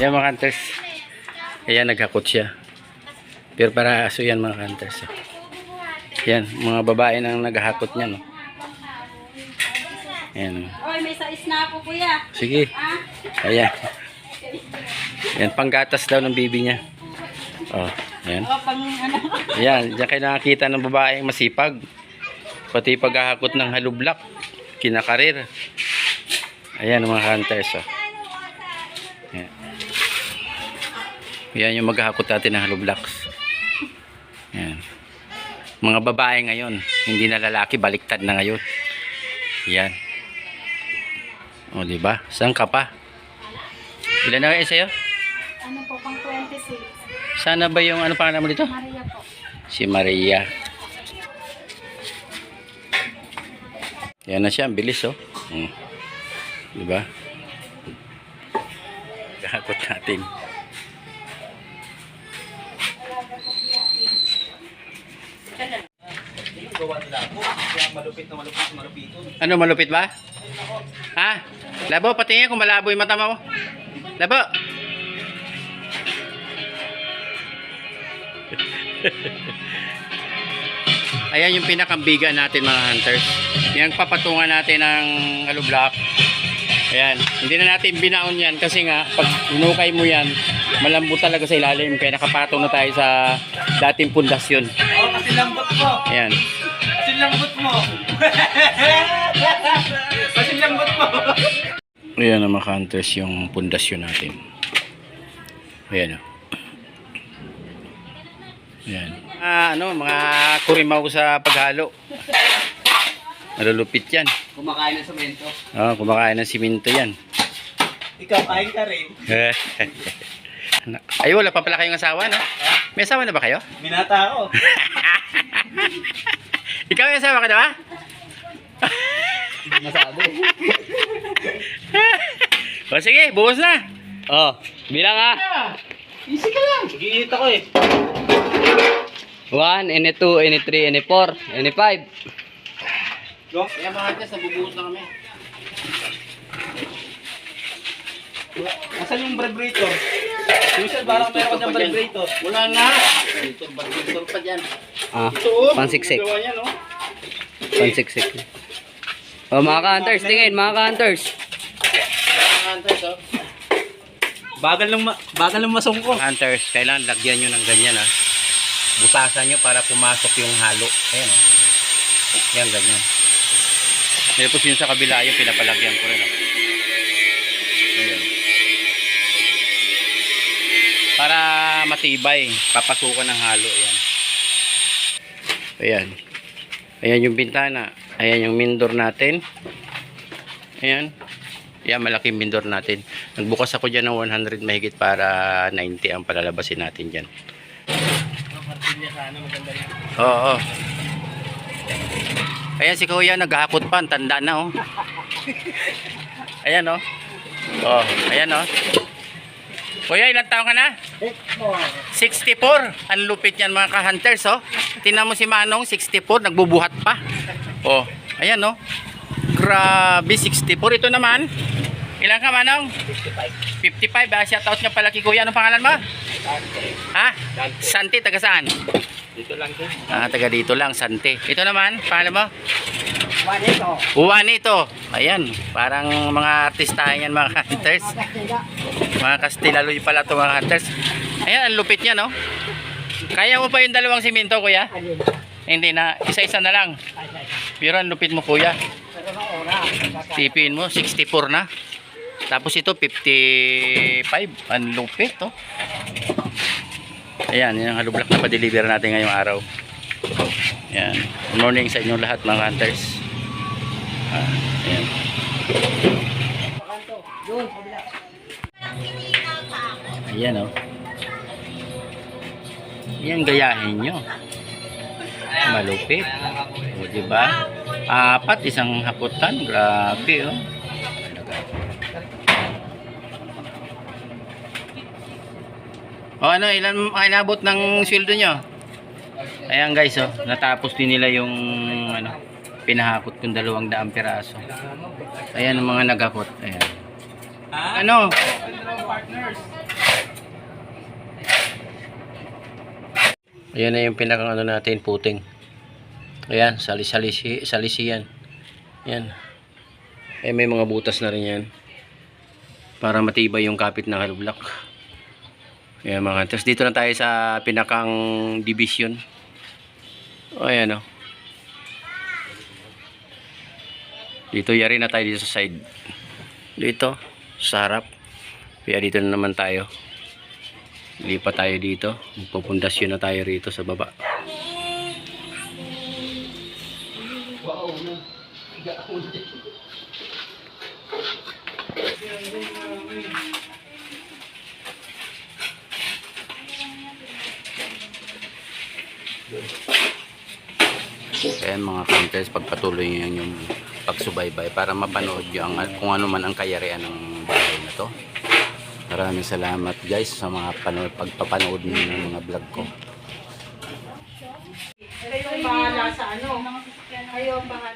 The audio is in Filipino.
Yan mga hunters. Ayan, naghakot siya. Pero para aso yan mga hunters. Yan, mga babae nang naghahakot niya. No? Ayan. oh. Oy, may sais na ako, kuya. Sige. Ah? Ayan. Yan, panggatas daw ng bibi niya. Oh, ayan. O, pang ano. Ayan, diyan kayo nakakita ng babaeng masipag. Pati paghahakot ng halublak. Kinakarir. Ayan mga hunters. Oh. Ayan yung maghahakot natin ng halublaks. Ayan. Mga babae ngayon. Hindi na lalaki, baliktad na ngayon. Ayan. O, di ba? Saan ka pa? Ilan na kayo sa'yo? Ano po, pang 26. Sana ba yung ano pangalan mo dito? Maria po. Si Maria. Yan na siya, ang bilis oh. Hmm. Diba? Gahakot natin. Ano, malupit ba? Ha? Labo, patingin kung malabo yung mata mo. Labo! Ayan yung pinakambiga natin mga hunters. Yung papatungan natin ng hollow block. Ayan. Hindi na natin binaon yan kasi nga pag hinukay mo yan, malambot talaga sa ilalim. Kaya nakapatong na tayo sa dating pundasyon. Oh, kasi lambot mo. Ayan. Kasi lambot mo. kasi lambot mo. Ayan ang mga hunters yung pundasyon natin. Ayan o. Ayan. Ah, ano, mga kurimaw sa paghalo. Malulupit yan. Kumakain ng semento. Oh, kumakain ng siminto yan. Ikaw, kain ka rin. Ay, wala pa pala kayong asawa, no? May asawa na ba kayo? Minata ako. Ikaw may asawa ka na ba? Hindi masabi. o sige, buhos na. Oh, bilang ha. Easy ka lang. Gigit ako eh. 1, N2, N3, N4, N5. Go. Kaya mga tes, nabubuhos na kami. Asan yung vibrator? Susan, parang meron ka ng vibrator. Wala na. Dito, bagdito pa dyan. Ah, Ito, oh. pansiksik. Gawa niya, no? Pansiksik. Oh, mga ka-hunters, tingin, mga ka-hunters. Mga hunters, oh. Bagal ng, ma- bagal ng masungko. Hunters, kailangan lagyan nyo ng ganyan, ha. Butasan nyo para pumasok yung halo. Ayan, oh. Yan, ganyan. Tapos yun sa kabila, yung pinapalagyan ko rin, oh. Ayan. Para matibay, papasukan ng halo, yan. Ayan. Ayan yung bintana. Ayan yung mindor natin. Ayan. Yan, malaking mindor natin. Nagbukas ako dyan ng 100 mahigit para 90 ang palalabasin natin dyan. Oo. oo. Ayan si Kuya, naghahakot pa. Tanda na, oh. Ayan, oh. Oh, ayan, oh. Kuya, ilang taon ka na? 64. Ang lupit yan mga ka-hunters, oh. Tingnan mo si Manong, 64, nagbubuhat pa. Oh, ayan, oh. Grabe, 64. Ito naman, ilan ka, Manong? 55. 55, ah. Shout out nga pala kay Kuya. Anong pangalan mo? Ha? Santi, taga saan? Dito lang din. Ah, taga dito lang, Santi. Ito naman, pangalan mo? Juanito. Juanito. Ayan, parang mga artista yan mga hunters. Mga Kastilaloy pala to mga hunters. Ayan, ang lupit niya, no? Kaya mo pa yung dalawang simento, kuya? Hindi na, isa-isa na lang. Pero ang lupit mo, kuya. Tipin mo, 64 na. Tapos ito, 55. Ang lupit, oh. Ayan, yung halublak na pa-deliver natin ngayong araw. Ayan. Good morning sa inyong lahat, mga hunters. Ah, ayan. Ayan o. Oh. Ayan, gayahin nyo. Malupit. O, diba? Apat, isang haputan. Grabe, oh. O ano, ilan ang inabot ng sweldo nyo? Ayan guys, oh, natapos din nila yung ano, pinahakot kong dalawang daang piraso. Ayan ang mga nagakot. Ayan. Ano? Ayan na yung pinakang ano natin, puting. Ayan, salisi-salisi, yan. Ayan. Eh, may mga butas na rin yan. Para matibay yung kapit ng hollow block. Ayan mga hunters. Dito na tayo sa pinakang division. O, ayan o. Dito, yari na tayo dito sa side. Dito, sa harap. Kaya dito na naman tayo. Lipat tayo dito. Magpupundasyon na tayo rito sa baba. Ayan mga counters, pagpatuloy nyo yan yung pagsubaybay para mapanood nyo ang, kung ano man ang kayarian ng bahay na to. Maraming salamat guys sa mga panood, pagpapanood nyo ng mga vlog ko. Kayo ang bahala sa ano. Kayo ang bahala.